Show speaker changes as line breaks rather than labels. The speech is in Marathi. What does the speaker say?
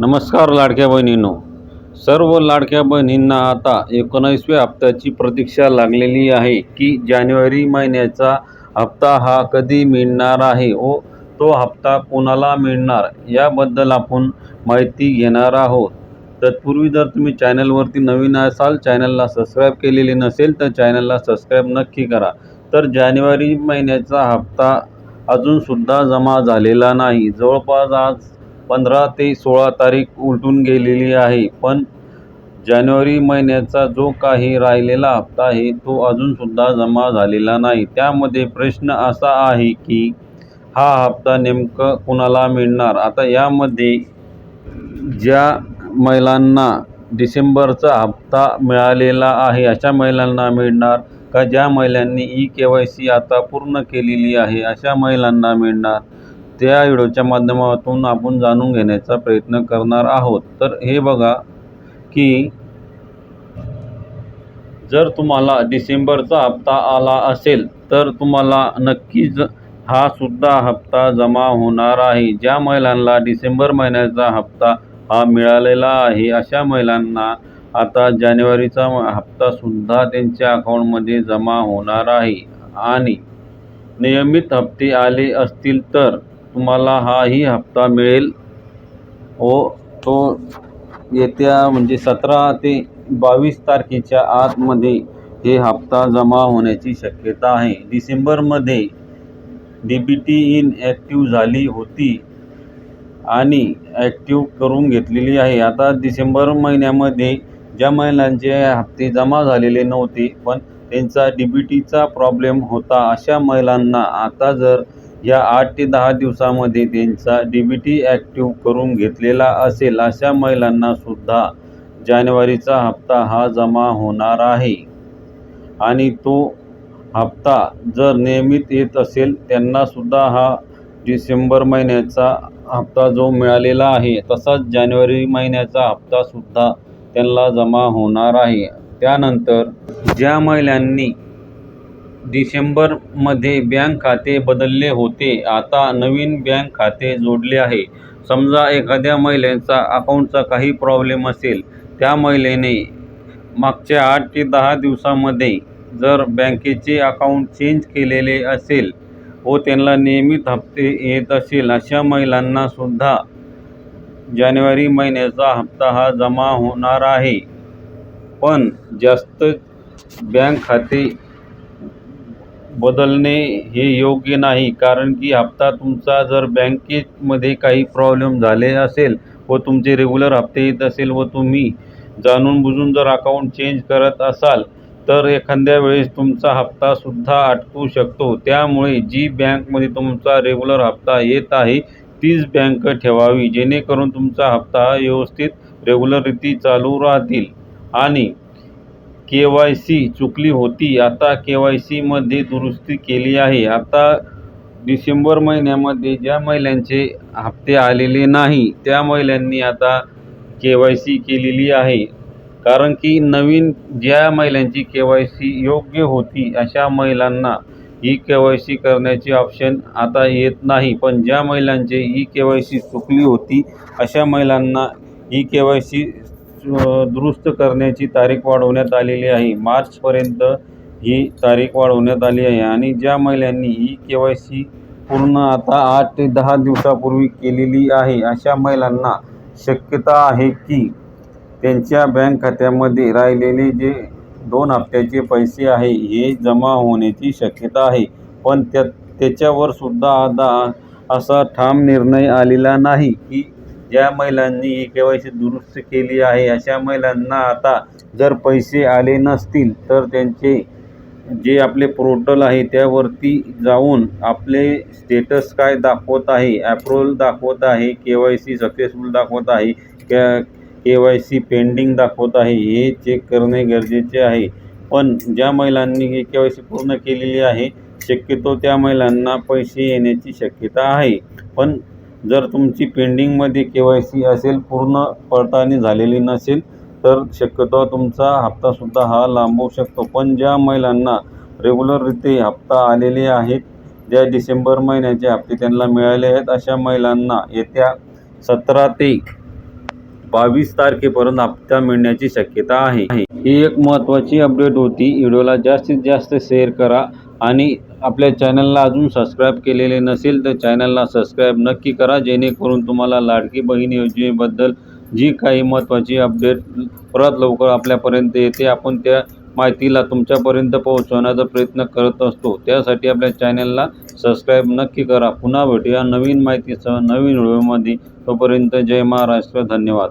नमस्कार लाडक्या बहिणींनो. सर्व लाडक्या बहिणींना आता एकोणावीसव्या हप्त्याची प्रतीक्षा लागलेली आहे की जानेवारी महिन्याचा हप्ता हा कधी मिळणार आहे? व तो हप्ता कोणाला मिळणार? याबद्दल आपण माहिती घेणार आहोत. तत्पूर्वी जर तुम्ही चॅनलवरती नवीन असाल चॅनलला सबस्क्राईब केलेले नसेल तर चॅनलला सबस्क्राईब नक्की करा. तर जानेवारी महिन्याचा हप्ता अजूनसुद्धा जमा झालेला नाही. जवळपास आज पंधरा ते सोळा तारीख उलटून गेलेली आहे. पण जानेवारी महिन्याचा जो काही राहिलेला हप्ता आहे तो अजूनसुद्धा जमा झालेला नाही. त्यामध्ये प्रश्न असा आहे की हा हप्ता नेमकं कुणाला मिळणार? आता यामध्ये ज्या महिलांना डिसेंबरचा हप्ता मिळालेला आहे अशा महिलांना मिळणार का ज्या महिलांनी ई के वाय सी आता पूर्ण केलेली आहे अशा महिलांना मिळणार? त्या व्हिडिओच्या माध्यमातून आपण जाणून घेण्याचा प्रयत्न करणार आहोत. तर हे बघा की जर तुम्हाला डिसेंबरचा हप्ता आला असेल तर तुम्हाला नक्कीच हा सुद्धा हप्ता जमा होणार आहे. ज्या महिलांना डिसेंबर महिन्याचा हप्ता हा मिळालेला आहे अशा महिलांना आता जानेवारीचा हप्तासुद्धा त्यांच्या अकाउंटमध्ये जमा होणार आहे. आणि नियमित हप्ते आले असतील तर तुम्हाला हाही हप्ता मिळेल. व तो येत्या म्हणजे सतरा ते बावीस तारखेच्या आतमध्ये हे हप्ता जमा होण्याची शक्यता आहे. डिसेंबरमध्ये D B T inactive झाली होती आणि ॲक्टिव्ह करून घेतलेली आहे. आता डिसेंबर महिन्यामध्ये ज्या महिलांचे हप्ते जमा झालेले नव्हते पण त्यांचा डी बी टीचा प्रॉब्लेम होता. अशा महिलांना आता जर या आठ ते दहा दिवसामध्ये त्यांचा डी बी टी ॲक्टिव्ह करून घेतलेला असेल अशा महिलांनासुद्धा जानेवारीचा हप्ता हा जमा होणार आहे. आणि तो हप्ता जर नियमित येत असेल त्यांनासुद्धा हा डिसेंबर महिन्याचा हप्ता जो मिळालेला आहे तसाच जानेवारी महिन्याचा हप्तासुद्धा त्यांना जमा होणार आहे. त्यानंतर ज्या महिलांनी डिसेंबरमध्ये बँक खाते बदलले होते. आता नवीन बँक खाते जोडले आहे. समजा एखाद्या महिलेचा अकाउंटचा काही प्रॉब्लेम असेल त्या महिलेने मागच्या आठ ते दहा दिवसामध्ये जर बँकेचे अकाउंट चेंज केलेले असेल व त्यांना नियमित हप्ते येत असेल अशा महिलांनासुद्धा जानेवारी महिन्याचा हप्ता हा जमा होणार आहे. पण जास्त बँक खाते बदलणे हे योग्य नाही कारण की हप्ता तुमचा जर बँकेमध्ये काही प्रॉब्लेम झाले असेल व तुमचे रेग्युलर हप्ते येत असेल व तुम्ही जाणून बुजून जर अकाउंट चेंज करत असाल तर एखाद्या वेळेस तुमचा हप्तासुद्धा अटकू शकतो. त्यामुळे जी बँकमध्ये तुमचा रेग्युलर हप्ता येत आहे तीच बँक ठेवावी जेणेकरून तुमचा हप्ता हा व्यवस्थित रेग्युलरिती चालू राहतील. आणि के वाय सी चुकली होती. आता के वाय सीमध्ये दुरुस्ती केली आहे. आता डिसेंबर महिन्यामध्ये ज्या महिलांचे हप्ते आलेले नाही त्या महिलांनी आता के वाय सी केलेली आहे. कारण की नवीन ज्या महिलांची के वाय सी योग्य होती अशा महिलांना ई के वाय सी करण्याची ऑप्शन आता येत नाही. पण ज्या महिलांचे ई के वाय सी चुकली होती अशा महिलांना ई के वाय सी दुरुस्त करण्याची तारीख वाढवण्यात आलेली आहे. मार्चपर्यंत ही तारीख वाढवण्यात आली आहे आणि ज्या महिलांनी ई के वाय सी पूर्ण आता आठ ते दहा दिवसापूर्वी केलेली आहे अशा महिलांना शक्यता आहे की त्यांच्या बँक खात्यामध्ये राहिलेले जे दोन हप्त्याचे पैसे आहे हे जमा होण्याची शक्यता आहे. पण त्या त्याच्यावर सुद्धा आता असा ठाम निर्णय आलेला नाही की ज्या महिलांनी ई के वाय सी दुरुस्त केली आहे अशा महिलांना आता जर पैसे आले नसतील तर त्यांचे जे आपले पोर्टल आहे त्यावरती जाऊन आपले स्टेटस काय दाखवत आहे ॲप्रुव्हल दाखवत आहे के वाय सी सक्सेसफुल दाखवत आहे क्या के वाय सी पेंडिंग दाखवत आहे हे चेक करणे गरजेचे आहे. पण ज्या महिलांनी ही के वाय सी पूर्ण केलेली आहे शक्यतो त्या महिलांना पैसे येण्याची शक्यता आहे. पण जर तुमची पेंडिंगमध्ये के वाय सी असेल पूर्ण पडताळणी झालेली नसेल तर शक्यतो तुमचा हप्तासुद्धा हा लांबवू शकतो. पण ज्या महिलांना रेग्युलररीते हप्ता आलेले आहेत ज्या डिसेंबर महिन्याचे हप्ते त्यांना मिळाले आहेत अशा महिलांना येत्या सतरा ते बावीस तारखेपर्यंत हप्ता मिळण्याची शक्यता आहे. ही एक महत्त्वाची अपडेट होती. व्हिडिओला जास्तीत जास्त शेअर करा. आणि आपल्या चॅनलला अजून सबस्क्राईब केलेले नसेल तर चॅनलला सबस्क्राईब नक्की करा जेणेकरून तुम्हाला लाडकी बहीण योजनेबद्दल जी काही महत्त्वाची अपडेट परत लवकर आपल्यापर्यंत येते आपण त्या माहितीला तुमच्यापर्यंत पोहोचवण्याचा प्रयत्न करत असतो. त्यासाठी आपल्या चॅनलला सबस्क्राईब नक्की करा. पुन्हा भेटूया नवीन माहितीसह नवीन व्हिडिओमध्ये. तोपर्यंत जय महाराष्ट्र. धन्यवाद.